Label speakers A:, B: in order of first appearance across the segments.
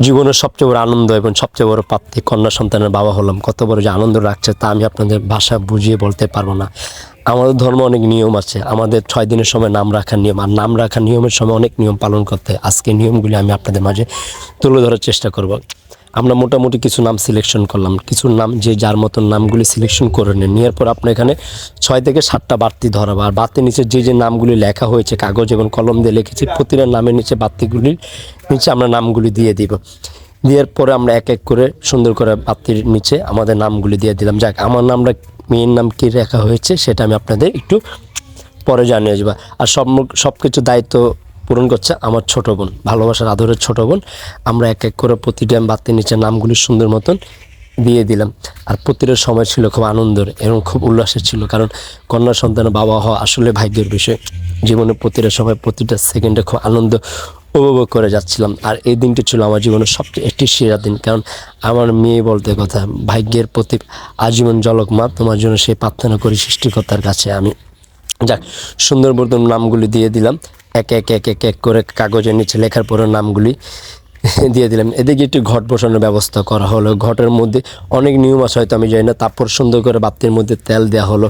A: জীবনের সবচেয়ে বড় আনন্দ এবং সবচেয়ে বড় প্রাপ্তি কন্যা সন্তানের বাবা হলাম। কত বড় যে আনন্দ রাখছে তা আমি আপনাদের ভাষা বুঝিয়ে বলতে পারব না। আমাদের ধর্ম অনেক নিয়ম আছে। আমাদের ছয় দিনের সময় নাম রাখার নিয়ম আর নাম রাখার নিয়মের সময় অনেক নিয়ম পালন করতে আজকে নিয়মগুলি আমি আপনাদের মাঝে তুলে ধরার চেষ্টা করব। আমরা মোটামুটি কিছু নাম সিলেকশন করলাম। কিছু নাম যে যার মতন নামগুলি সিলেকশন করে নেন। নেওয়ার পর আপনার এখানে ছয় থেকে সাতটা বাড়তি ধরাবো। আর বাড়তির নিচে যে যে নামগুলি লেখা হয়েছে, কাগজ এবং কলম দিয়ে লিখেছি, প্রতিটা নামের নিচে বাড়তিগুলির নিচে আমরা নামগুলি দিয়ে দিব। দেওয়ার পরে আমরা এক এক করে সুন্দর করে বাতির নিচে আমাদের নামগুলি দিয়ে দিলাম। যাক, আমার নামটা মেয়ের নাম কী লেখা হয়েছে সেটা আমি আপনাদের একটু পরে জানিয়ে যাব আর সব সব কিছু দায়িত্ব পূরণ করছে আমার ছোট বোন, ভালোবাসার আদরের ছোট বোন। আমরা এক এক করে প্রতিটা বাতির নিচে নামগুলি সুন্দর মতন দিয়ে দিলাম। আর প্রতিটা সময় ছিল খুব আনন্দের এবং খুব উল্লাসের ছিল, কারণ কন্যা সন্তানের বাবা হওয়া আসলে ভাগ্যের বিষয়। জীবনে প্রতিটা সময় প্রতিটা সেকেন্ডে খুব আনন্দ উপভোগ করে যাচ্ছিলাম। আর এই দিনটি ছিল আমার জীবনের সবচেয়ে একটি সেরা দিন, কারণ আমার মেয়ে বলতে কথা, ভাগ্যের প্রতীক আজীবন জলক মা, তোমার জন্য সেই প্রার্থনা করি সৃষ্টিকর্তার কাছে আমি। যাক সুন্দর মতন নামগুলি দিয়ে দিলাম। এক এক এক এক এক করে কাগজের নিচে লেখার পরে নামগুলি দিয়ে দিলাম। এদিকে একটু ঘট বসানোর ব্যবস্থা করা হলো। ঘটের মধ্যে অনেক নিয়ম আছে হয়তো আমি জানি না, তারপর সুন্দর করে বাতির মধ্যে তেল দেওয়া হলো।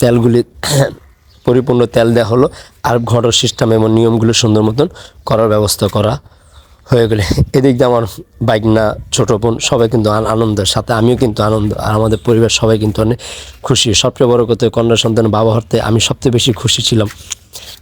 A: তেলগুলি পরিপূর্ণ তেল দেওয়া হলো। আর ঘটের সিস্টেম এবং নিয়মগুলো সুন্দর মতন করার ব্যবস্থা করা হয়ে গেলে। এদিক দিয়ে আমার বাইক না ছোটো বোন সবাই কিন্তু আন- আনন্দের সাথে, আমিও কিন্তু আনন্দ, আর আমাদের পরিবার সবাই কিন্তু অনেক খুশি। সবচেয়ে বড় কথা কন্যা সন্তান বাবা হতে আমি সবচেয়ে বেশি খুশি ছিলাম।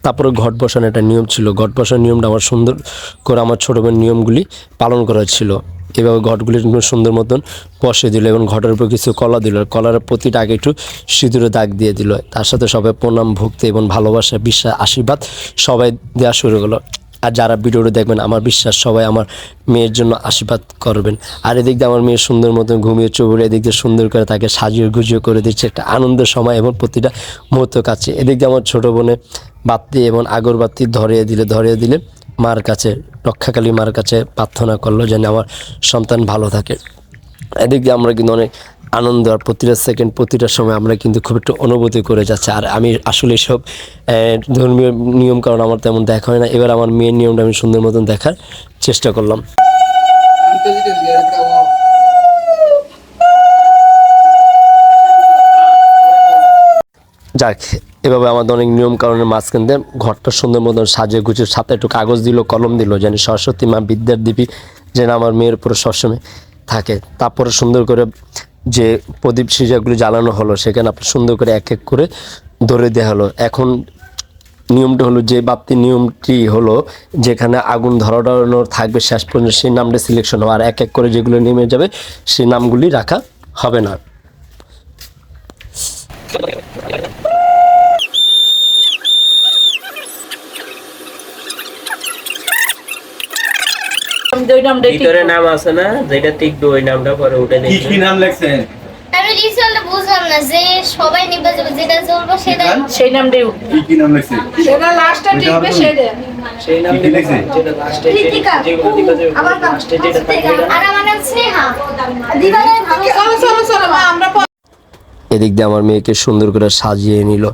A: তারপরে ঘট বসানো একটা নিয়ম ছিল। ঘট বসানোর নিয়মটা আমার সুন্দর করে আমার ছোটো বোন নিয়মগুলি পালন করা ছিল। এভাবে ঘটগুলি সুন্দর মতন বসে দিল এবং ঘটের উপর কিছু কলা দিল। কলার প্রতিটা আগে একটু সিঁদুরে দাগ দিয়ে দিল। তার সাথে সবাই প্রণাম, ভক্তি এবং ভালোবাসা, বিশ্বাস, আশীর্বাদ সবাই দেওয়া শুরু করল। আর যারা ভিডিওটা দেখবেন, আমার বিশ্বাস সবাই আমার মেয়ের জন্য আশীর্বাদ করবেন। আর এদিক দিয়ে আমার মেয়ে সুন্দর মতন ঘুমিয়ে চুবুরে এদিক দিয়ে সুন্দর করে তাকে সাজিয়ে গুজিয়ে করে দিচ্ছে। একটা আনন্দের সময় এবং প্রতিটা মুহূর্ত কাছে। এদিক দিয়ে আমার ছোটো বোনে বাতি এবং আগরবাতি ধরিয়ে দিলে ধরিয়ে দিলে মার কাছে, রক্ষাকালী মার কাছে প্রার্থনা করল যেন আমার সন্তান ভালো থাকে। এদিক দিয়ে আমরা কিন্তু অনেক আনন্দ আর প্রতিটা সেকেন্ড প্রতিটা সময় আমরা কিন্তু খুব একটু অনুভূতি করে যাচ্ছি। আর আমি আসলে সব ধর্মীয় নিয়ম কারণ আমার তেমন দেখা হয় না। এবার আমার মেয়ের নিয়মটা আমি সুন্দর মতন দেখার চেষ্টা করলাম। যাক, এভাবে আমাদের অনেক নিয়ম কারণের মাঝখান দিয়ে ঘরটা সুন্দর মতন সাজিয়ে গুছিয়ে, সাথে একটু কাগজ দিল, কলম দিল, যেন সরস্বতী মা বিদ্যার দেবী, যেন আমার মেয়ের উপরে সবসময় থাকে। তারপরে সুন্দর করে যে প্রদীপ সিজাগুলি জ্বালানো হলো, সেখানে আপনি সুন্দর করে এক এক করে ধরে দেওয়া হলো। এখন নিয়মটা হলো যে বাপ্তি নিয়মটি হলো যেখানে আগুন ধরানো থাকবে, শেষ পর্যন্ত সেই নামটা সিলেকশন হবে। আর এক এক করে যেগুলো নেমে যাবে, সেই নামগুলি রাখা হবে না
B: ওই নামটা ঠিক
C: ভিতরে নাম আছে না? যেটা টিকবে ওই নামটা পরে উঠে
D: কি কি নাম লেখছেন?
E: আমি রিসেন্ট বুঝলাম না যে সবাই নিবে যাবে যেটা চলবো সেটা
B: সেই নামটাই উঠবে।
D: কি কি নাম লেখছেন?
F: সেটা লাস্টে টিকবে সেটা।
C: সেই নাম
D: কি
C: যেটা লাস্টে
F: কৃতিকা।
C: যেগুলো দিকে যে লাস্টে যেটা
E: আর আমার নাম স্নেহা। দিবারে ভালো
F: চলো চলো চলো আমরা
A: এদিক দিয়ে আমার মেয়েকে সুন্দর করে সাজিয়ে নিল।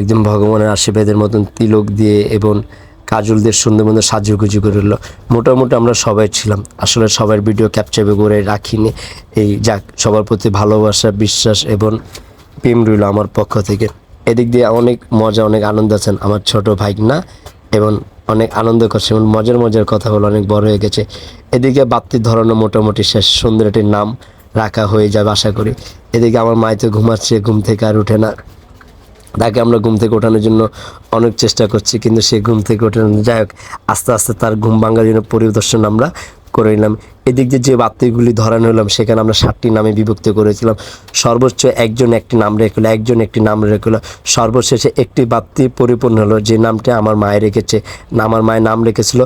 A: একদম ভগবানের আশীর্বাদের মতন তিলক দিয়ে এবং কাজল দিয়ে সুন্দর মতো সাজিয়ে গুজি করে নিল মোটামুটি আমরা সবাই ছিলাম। আসলে সবার ভিডিও ক্যাপচার করে রাখিনি। এই যাক, সবার প্রতি ভালোবাসা, বিশ্বাস এবং প্রেম রইল আমার পক্ষ থেকে। এদিক দিয়ে অনেক মজা, অনেক আনন্দ আছেন আমার ছোট ভাইগনা এবং অনেক আনন্দ করছে এবং মজার মজার কথা বলে অনেক বড় হয়ে গেছে। এদিকে বাপ্তির ধরানো মোটামুটি শেষ সুন্দর একটি নাম রাখা হয়ে যাবে, আশা করি। এদিকে আমার মাই তো ঘুমাচ্ছে, ঘুম থেকে আর উঠে না। তাকে আমরা ঘুম থেকে ওঠানোর জন্য অনেক চেষ্টা করছি, কিন্তু সে ঘুম থেকে ওঠানো যাই হোক, আস্তে আস্তে তার ঘুম ভাঙার জন্য পরিদর্শন আমরা করে নিলাম। এদিক দিয়ে যে বাতিগুলি ধরানো হলাম সেখানে আমরা সাতটি নামে বিভক্ত করেছিলাম। সর্বোচ্চ একজন একটি নাম রেখেলো একজন একটি নাম রেখেলো সর্বশেষে একটি বাতি পরিপূর্ণ হলো, যে নামটা আমার মায়ের রেখেছে। আমার মায়ের নাম রেখেছিল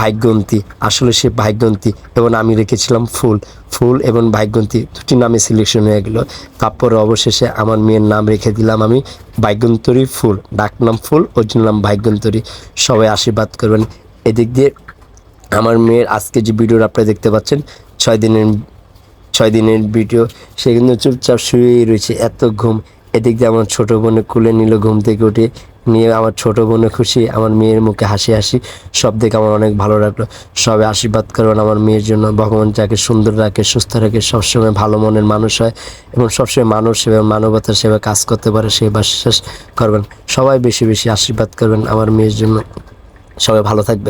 A: ভাগ্যন্তী। আসলে সে ভাগ্যন্তী এবং আমি রেখেছিলাম ফুল। ফুল এবং ভাগ্যন্তী দুটি নামে সিলেকশন হয়ে গেল। তারপরে অবশেষে আমার মেয়ের নাম রেখে দিলাম আমি ভাগ্যন্তরী ফুল। ডাকনাম ফুল ওর নাম ভাগ্যন্তরী। সবাই আশীর্বাদ করবেন। এদিক দিয়ে আমার মেয়ের আজকে যে ভিডিওটা আপনারা দেখতে পাচ্ছেন, ছয় দিনের ছয় দিনের ভিডিও, সে কিন্তু চুপচাপ শুয়েই রয়েছে, এত ঘুম। এদিক দিয়ে আমার ছোটো বোনে কুলে নিল ঘুম থেকে উঠে, নিয়ে আমার ছোটো বোনে খুশি, আমার মেয়ের মুখে হাসি হাসি, সব দেখে আমার অনেক ভালো লাগল। সবাই আশীর্বাদ করবেন আমার মেয়ের জন্য ভগবান যাকে সুন্দর রাখে, সুস্থ রাখে, সবসময় ভালো মনের মানুষ হয় এবং সবসময় মানুষ সেবা মানবতার সেবা কাজ করতে পারে সেই বিশ্বাস করবেন। সবাই বেশি বেশি আশীর্বাদ করবেন, আমার মেয়ের জন্য। সবাই ভালো থাকবেন।